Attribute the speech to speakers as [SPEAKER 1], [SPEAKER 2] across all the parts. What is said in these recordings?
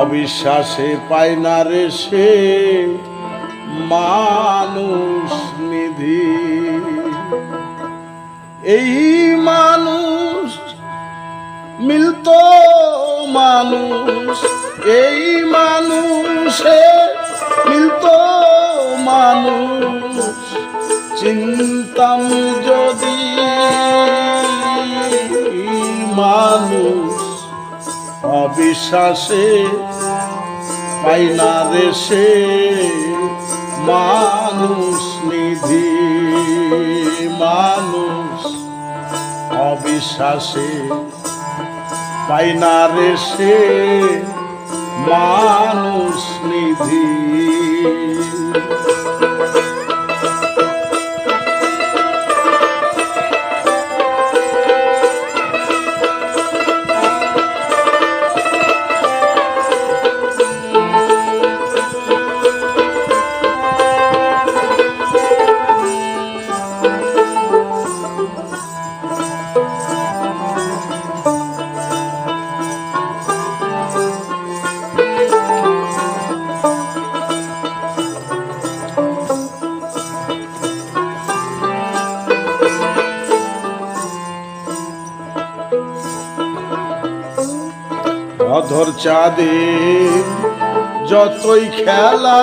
[SPEAKER 1] অবিশ্বাসে পায় না রে সে মানুষ নিধি। এই মানুষ, মিলত মানুষ, এই মানুষে মিলত মানুষ, চিন্তাম যদি মানুষ অবিশ্বাসে পাই না দেশে মানুষ নিধি মানুষ অবিশ্বাসে পাই না রে অধর চাঁদে যতই খেলা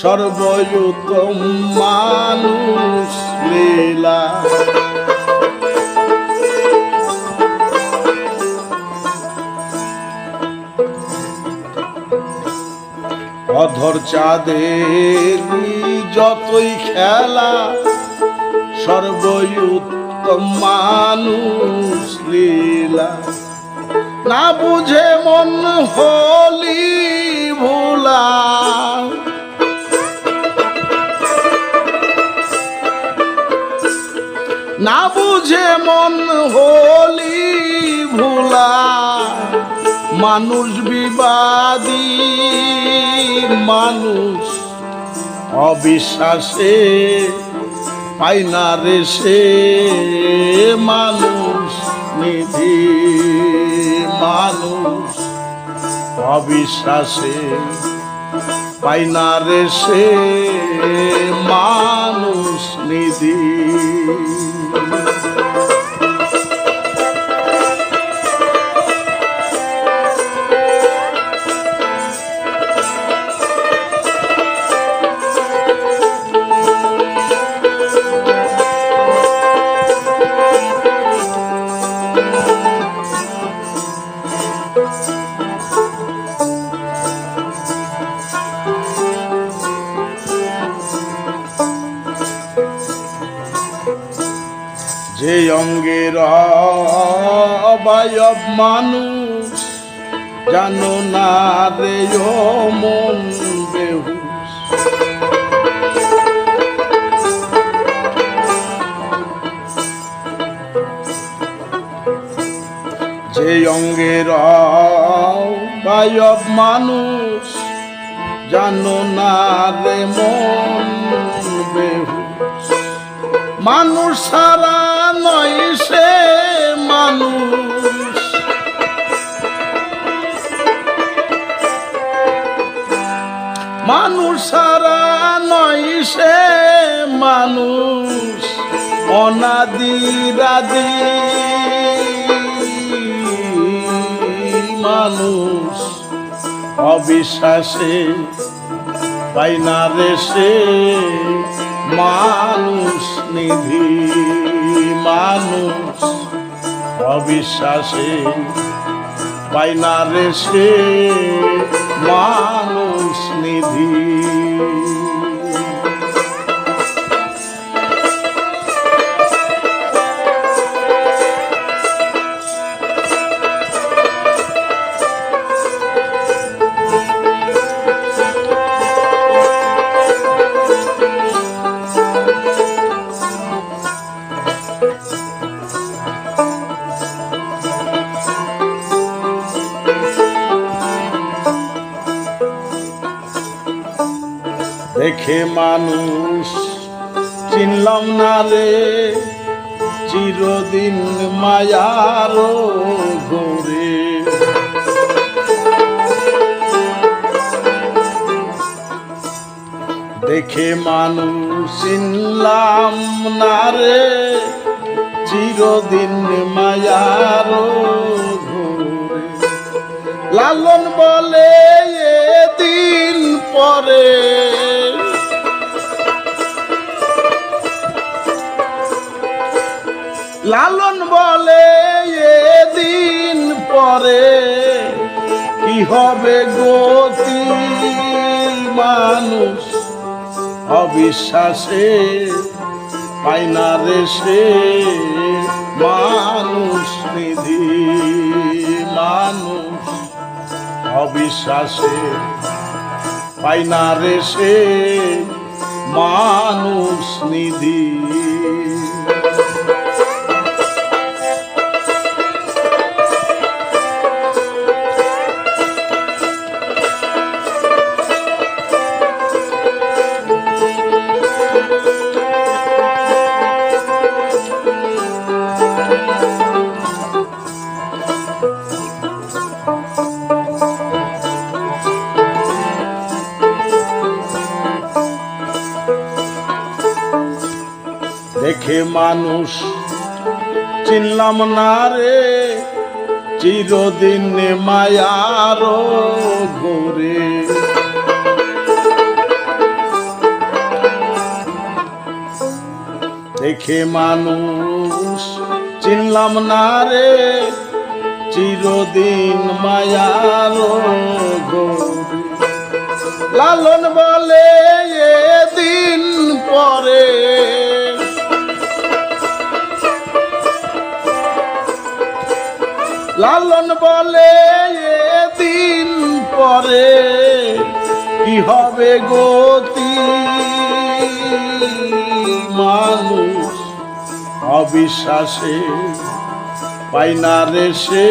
[SPEAKER 1] সর্বযুতম মানুষ লীলা। অধর চাঁদে যতই খেলা মানুষ লীলা। না বুঝে মন হলি ভোলা। না বুঝে মন হলি ভোলা। মানুষ বিবাদী, মানুষ অবিশ্বাসে পাই না রে সে মানুষ নিধি মানুষ অবিশ্বাসে পাই না রে সে মানুষ নিধি। যে অঙ্গের অবায়ব মানুষ, জানো না রে মন বেহুশ। যে অঙ্গের অবায়ব মানুষ, জানো না রে মন বেহুশ। মানুষ সারা নয় সে মানুষ। মানুষ সারা নয় সে মানুষ। অনাদিরাদি মানুষ। অবিশ্বাসে পাই না রে সে মানুষ নিধি। মানুষ অবিশ্বাসে পাই না রে সে মানুষ নিধি। দেখে মানুষ চিনলাম না রে, চিরদিন মায়ার ঘরে দেখে মানুষ চিনলাম না রে, চিরদিন মায়ার ঘুরে লালন বলে হবে গতি মানুষ অবিশ্বাসে পাই না মানুষ নিধি মানুষ অবিশ্বাসে পাই না মানুষ নিধি। দেখে মানুষ চিনলাম না রে, চিরদিন মায়ার গোরে দেখে মানুষ চিনলাম না রে, চিরদিন মায়ার গোরে লালন বলে লালন বলে দিন পরে কি হবে গতি? মানুষ অবিশ্বাসে পাই না রে সে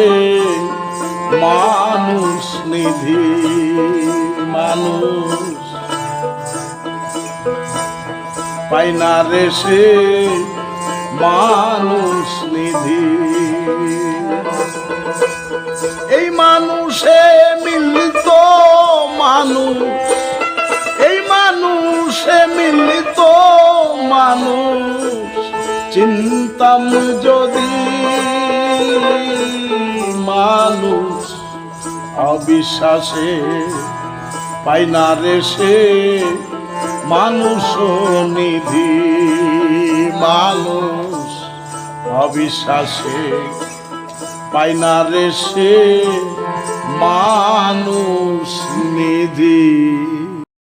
[SPEAKER 1] মানুষ নিধি, মানুষ পাই না রে সে মানুষ নিধি। মানুষে মিলিত মানুষ। এই মানুষে মিলিত মানুষ। চিন্তাম যদি মানুষ অবিশ্বাসে পাই না রে সে মানুষ নিধি। মানুষ অবিশ্বাসে পাই না রে সে মানুষ নিধি।